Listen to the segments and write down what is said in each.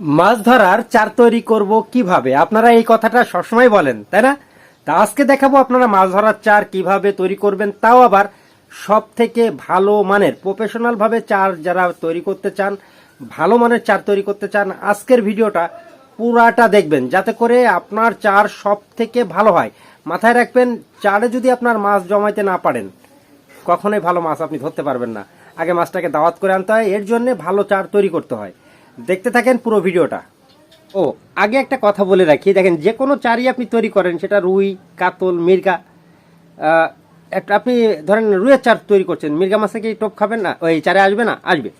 মাছ ধরার চার তৈরি করব কীভাবে? আপনারা এই কথাটা সবসময় বলেন, তাই না? তা আজকে দেখাবো আপনারা মাছ ধরার চার কীভাবে তৈরি করবেন, তাও আবার সব থেকে ভালো মানের প্রফেশনাল ভাবে চার যারা তৈরি করতে চান, ভালো মানের চার তৈরি করতে চান, আজকের ভিডিওটা পুরাটা দেখবেন, যাতে করে আপনার চার সব থেকে ভালো হয়। মাথায় রাখবেন, চারে যদি আপনার মাছ জমাইতে না পারেন, কখনোই ভালো মাছ আপনি ধরতে পারবেন না। আগে মাছটাকে দাওয়াত করে আনতে হয়, এর জন্য ভালো চার তৈরি করতে হয়। দেখতে থাকেন পুরো ভিডিওটা। ও, আগে একটা কথা বলে রাখি। দেখেন, যে কোনো চারই আপনি তৈরি করেন, সেটা রুই, কাতল, মির্গা একটা আপনি ধরেন রুইয়ের চার তৈরি করছেন, মির্গা মাছ থেকে টোপ খাবেন না? ওই চারে আসবে না? আসবে।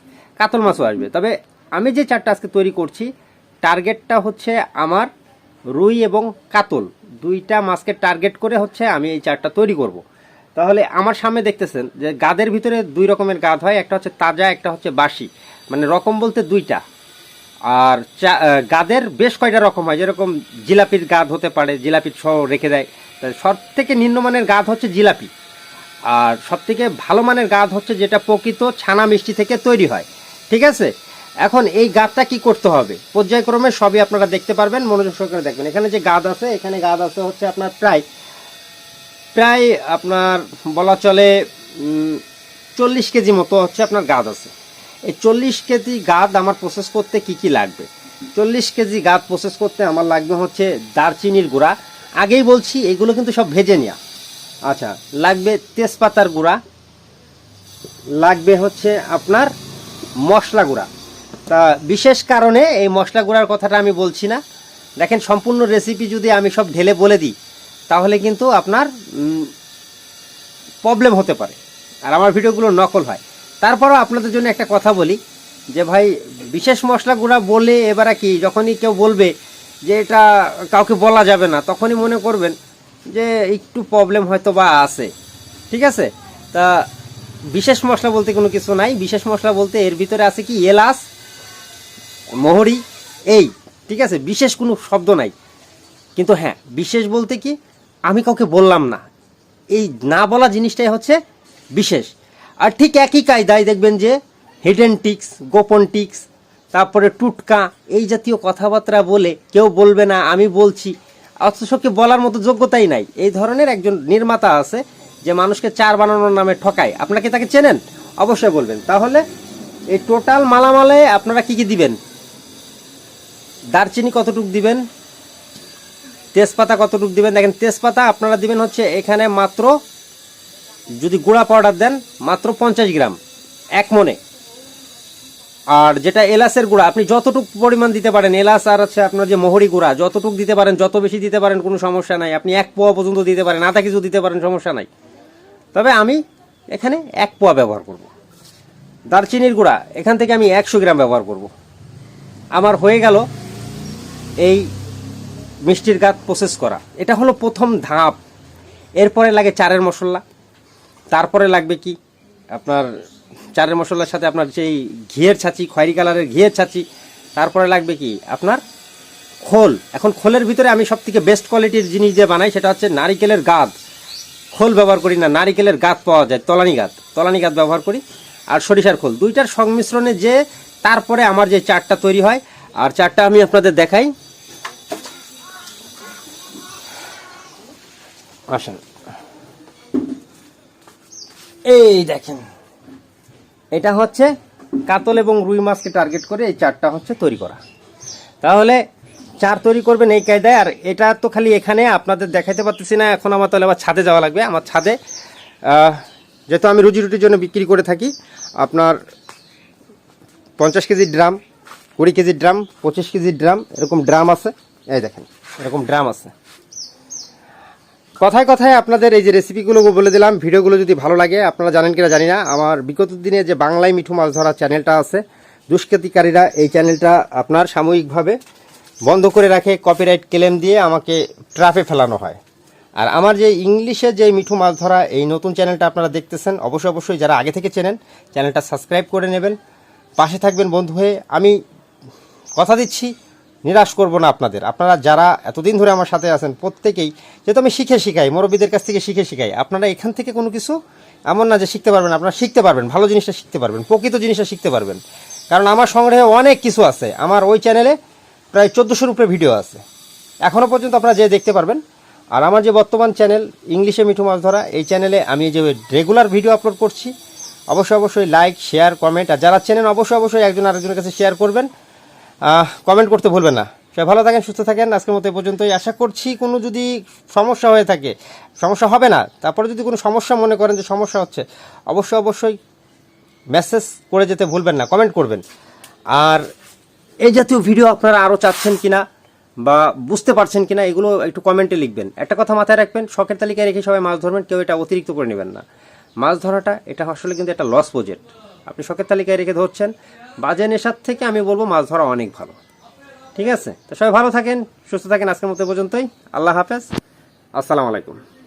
কাতল মাছও আসবে। তবে আমি যে চারটা আজকে তৈরি করছি, টার্গেটটা হচ্ছে আমার রুই এবং কাতল। দুইটা মাছকে টার্গেট করে হচ্ছে আমি এই চারটা তৈরি করব। তাহলে আমার সামনে দেখতেছেন যে গাদের ভিতরে দুই রকমের গাদ হয়, একটা হচ্ছে তাজা, একটা হচ্ছে বাসি। মানে রকম বলতে দুইটা। আর গাদের বেশ কয়টা রকম হয়? যেরকম জিলাপির গাদ হতে পারে, জিলাপির সহ রেখে দেয়। সব থেকে নিম্নমানের গাদ হচ্ছে জিলাপি। আর সব থেকে ভালো মানের গাদ হচ্ছে যেটা প্রকৃত ছানা মিষ্টি থেকে তৈরি হয়। ঠিক আছে? এখন এই গাদটা কি করতে হবে? পর্যায়ক্রমে সবই আপনারা দেখতে পারবেন, মনোযোগ সহকারে দেখবেন। এখানে যে গাদ আছে, এখানে গাদ আছে হচ্ছে আপনার প্রায় প্রায় আপনার বলা চলে চল্লিশ কেজি মতো হচ্ছে আপনার গাদ আছে। এই চল্লিশ কেজি গাদ আমার প্রসেস করতে কি কি লাগবে? চল্লিশ কেজি গাদ প্রসেস করতে আমার লাগবে হচ্ছে দারচিনির গুঁড়া। আগেই বলছি, এগুলো কিন্তু সব ভেজে নেওয়া আচ্ছা লাগবে তেজপাতার গুঁড়া, লাগবে হচ্ছে আপনার মশলা গুঁড়া। তা বিশেষ কারণে এই মশলা গুঁড়ার কথাটা আমি বলছি না। দেখেন, সম্পূর্ণ রেসিপি যদি আমি সব ঢেলে বলে দিই, তাহলে কিন্তু আপনার প্রবলেম হতে পারে। আর আমার ভিডিওগুলো নকল হয়। তারপরও আপনাদের জন্য একটা কথা বলি, যে ভাই, বিশেষ মশলা গুঁড়া বলে এবারে কি, যখনই কেউ বলবে যে এটা কাউকে বলা যাবে না, তখনই মনে করবেন যে একটু প্রবলেম হয়তো বা আছে। ঠিক আছে? তা বিশেষ মশলা বলতে কোনো কিছু নাই, বিশেষ মশলা বলতে এর ভিতরে আছে কি, এলাচ, মোহরি, এই, ঠিক আছে? বিশেষ কোনো শব্দ নাই। কিন্তু হ্যাঁ বিশেষ বলতে কি, আমি কাউকে বললাম না। এই না বলা জিনিসটাই হচ্ছে বিশেষ। আর ঠিক একই কায়দায় দেখবেন যে হিডেন টিক্স গোপন টিক্স তারপরে টুটকা, এই জাতীয় কথাবার্তা বলে কেউ বলবে না, আমি বলছি। অথচ কি বলার মতো যোগ্যতাই নাই। এই ধরনের একজন নির্মাতা আছে যে মানুষকে চার বানানোর নামে ঠকায়। আপনাকে তাকে চেনেন? অবশ্যই বলবেন। তাহলে এই টোটাল মালামালে আপনারা কি কি দিবেন? দারচিনি কতটুক দিবেন? তেজপাতা কতটুকু দিবেন? দেখেন, তেজপাতা আপনারা দিবেন হচ্ছে এখানে মাত্র যদি গুঁড়া পাউডার দেন, মাত্র পঞ্চাশ গ্রাম, এক মনে। আর যেটা এলাচের গুঁড়া, আপনি যতটুকু পরিমাণ দিতে পারেন, এলাচ আর হচ্ছে আপনার যে মোহরি গুঁড়া, যতটুকু দিতে পারেন, যত বেশি দিতে পারেন, কোনো সমস্যা নাই। আপনি এক পোয়া পর্যন্ত দিতে পারেন, আধা কিছু দিতে পারেন, সমস্যা নাই। তবে আমি এখানে এক পোয়া ব্যবহার করব। দারচিনির গুঁড়া, এখান থেকে আমি একশো গ্রাম ব্যবহার করব। আমার হয়ে গেল এই মিষ্টির গাত প্রসেস করা। এটা হলো প্রথম ধাপ। এরপরে লাগে চারের মশলা। তারপরে লাগবে কি? আপনার চারের মশলার সাথে আপনার যেই ঘিয়ের ছাঁচি, খয়েরি কালারের ঘিয়ের ছাঁচি, তারপরে লাগবে কি? আপনার খোল। এখন খোলের ভিতরে আমি সব থেকে বেস্ট কোয়ালিটির জিনিস যে বানাই সেটা হচ্ছে নারিকেলের গাদ খোল ব্যবহার করি না, নারিকেলের গাদ পাওয়া যায়, তলানি গাদ তলানি গাদ ব্যবহার করি। আর সরিষার খোল, দুইটার সংমিশ্রণে যে তারপরে আমার যে চারটা তৈরি হয়। আর চারটা আমি আপনাদের দেখাই। আসেন। এই দেখেন। এটা হচ্ছে কাতল এবং রুই মাছকে টার্গেট করে এই চারটা হচ্ছে তৈরি করা। তাহলে চার তৈরি করবেন এই কায়দায়, আর এটা তো খালি এখানে আপনাদের দেখাইতে পারতেছি না, এখন আমার তাহলে আবার ছাদে যাওয়া লাগবে। আমার ছাদে যেহেতু আমি রুজি রুটির জন্য বিক্রি করে থাকি, আপনার পঞ্চাশ কেজি ড্রাম, কুড়ি কেজি ড্রাম, পঁচিশ কেজি ড্রাম, এরকম ড্রাম আছে। এই দেখেন, এরকম ড্রাম আছে। কথায় কথায় আপনাদের এই যে রেসিপিগুলো বলে দিলাম, ভিডিওগুলো যদি ভালো লাগে, আপনারা জানেন কিনা জানি না, আমার বিগত দিনে যে বাংলায় মিঠু মাছ ধরা চ্যানেলটা আছে, দুষ্কৃতিকারীরা এই চ্যানেলটা আপনার সাময়িকভাবে বন্ধ করে রাখে কপিরাইট ক্লেম দিয়ে আমাকে ট্রাফে ফেলানো হয়। আর আমার যে ইংলিশে যে মিঠু মাছ ধরা এই নতুন চ্যানেলটা আপনারা দেখতেছেন, অবশ্যই অবশ্যই যারা আগে থেকে চেনেন চ্যানেলটা সাবস্ক্রাইব করে নেবেন। পাশে থাকবেন বন্ধু হয়ে, আমি কথা দিচ্ছি। নিরাশ করব না আপনাদের। আপনারা যারা এতদিন ধরে আমার সাথে আছেন, প্রত্যেকেই যেহেতু আমি শিখে শিখাই, মুরব্বীদের কাছ থেকে শিখে শিখাই, আপনারা এখান থেকে কোনো কিছু এমন না যে শিখতে পারবেন, আপনারা শিখতে পারবেন, ভালো জিনিসটা শিখতে পারবেন, প্রকৃত জিনিসটা শিখতে পারবেন। কারণ আমার সংগ্রহে অনেক কিছু আছে। আমার ওই চ্যানেলে প্রায় চোদ্দোশোর উপরে ভিডিও আছে। এখনও পর্যন্ত আপনারা যে দেখতে পারবেন। আর আমার যে বর্তমান চ্যানেল, ইংলিশে মিঠু মাছ ধরা, এই চ্যানেলে আমি যে রেগুলার ভিডিও আপলোড করছি, অবশ্যই অবশ্যই লাইক, শেয়ার, কমেন্ট, আর যারা চেনেন অবশ্যই অবশ্যই একজন আরেকজনের কাছে শেয়ার করবেন। কমেন্ট করতে ভুলবেন না। সবাই ভালো থাকেন, সুস্থ থাকেন। আজকের মতো এ পর্যন্তই। আশা করছি কোনো যদি সমস্যা হয়ে থাকে, সমস্যা হবে না, তারপরে যদি কোনো সমস্যা মনে করেন যে সমস্যা হচ্ছে, অবশ্যই অবশ্যই মেসেজ করে যেতে ভুলবেন না কমেন্ট করবেন। আর এই জাতীয় ভিডিও আপনারা আরও চাচ্ছেন কি না বা বুঝতে পারছেন কিনা, এগুলো একটু কমেন্টে লিখবেন। একটা কথা মাথায় রাখবেন, শখের তালিকায় রেখে সবাই মাছ ধরবেন, কেউ এটা অতিরিক্ত করে নেবেন না। মাছ ধরাটা, এটা আসলে কিন্তু একটা লস প্রজেক্ট আপনি শখের তালিকায় রেখে ধরছেন। বাজে নেশার থেকে আমি বলব মাছ ধরা অনেক ভালো। ঠিক আছে? তো সবাই ভালো থাকেন, সুস্থ থাকেন আজকের মতো পর্যন্তই। আল্লাহ হাফেজ। আসসালামু আলাইকুম।